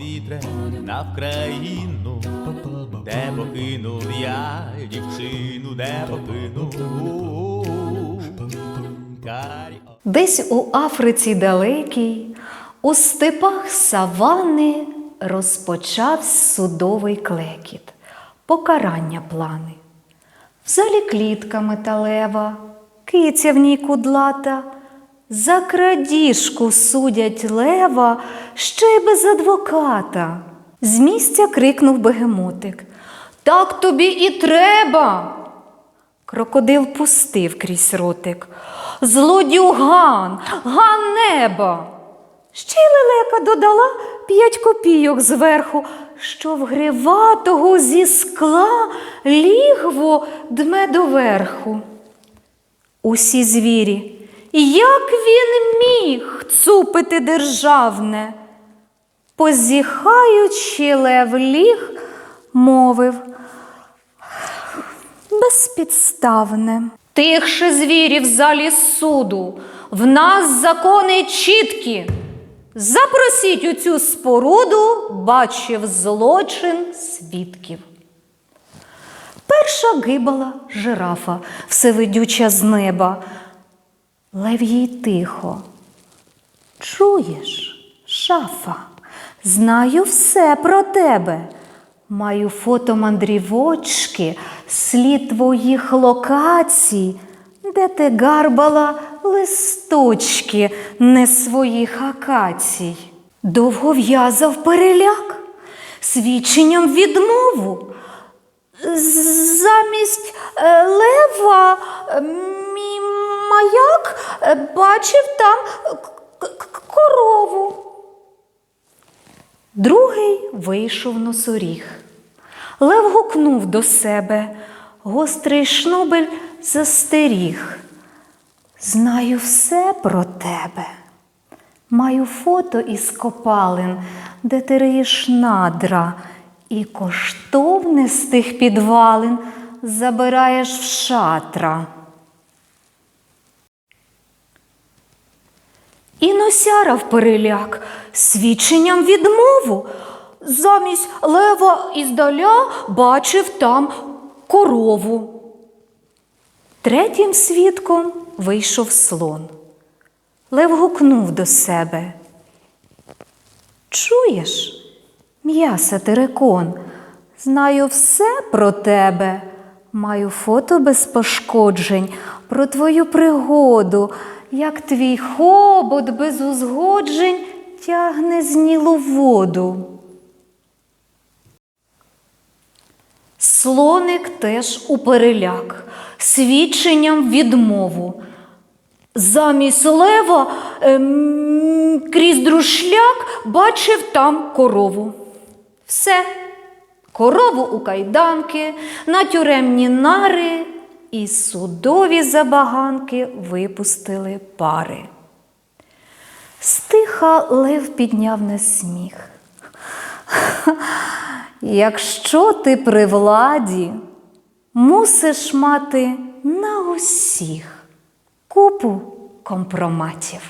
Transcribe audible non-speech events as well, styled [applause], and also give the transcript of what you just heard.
вітре на Вкраїну, де покинув я дівчину, де покинув. Десь у Африці далекій, у степах савани розпочав судовий клекіт, покарання плани. В залі клітка металева, киця в ній кудлата, за крадіжку судять лева, ще й без адвоката. З місця крикнув бегемотик. Так тобі і треба. Крокодил пустив крізь ротик. Злодюган, ганеба. Ще й лелека додала п'ять копійок зверху, що вгриватого зі скла лігво дме доверху. Усі звірі, як він міг цупити державне? Позіхаючи лев ліг, мовив безпідставне. Тихше звірі в залі суду, в нас закони чіткі. Запросіть у цю споруду, бачив злочин свідків. Перша гибала жирафа, всевидюча з неба. Лев їй тихо. Чуєш, шафа, знаю все про тебе. Маю фото мандрівочки, слід твоїх локацій, де ти гарбала листочки не своїх акацій. Довго в'язав переляк, свідченням відмову. Замість е, лева бачив там корову. Другий вийшов носоріг. Лев гукнув до себе, гострий шнобель застеріг. Знаю все про тебе. Маю фото із копалин, де ти риєш надра, і коштовне з тих підвалин забираєш в шатра. І носяра в переляк свідченням відмову. Замість лева іздаля бачив там корову. Третім свідком вийшов слон. Лев гукнув до себе. Чуєш, м'яса терекон, знаю все про тебе. Маю фото без пошкоджень про твою пригоду, як твій хобот без узгоджень тягне знілу воду. Слоник теж у переляк, свідченням відмову. Замість лева ем, крізь друшляк бачив там корову. Все. Корову у кайданки, на тюремні нари і судові забаганки випустили пари. Стиха лев підняв на сміх. [laughs] Якщо ти при владі, мусиш мати на усіх купу компроматів.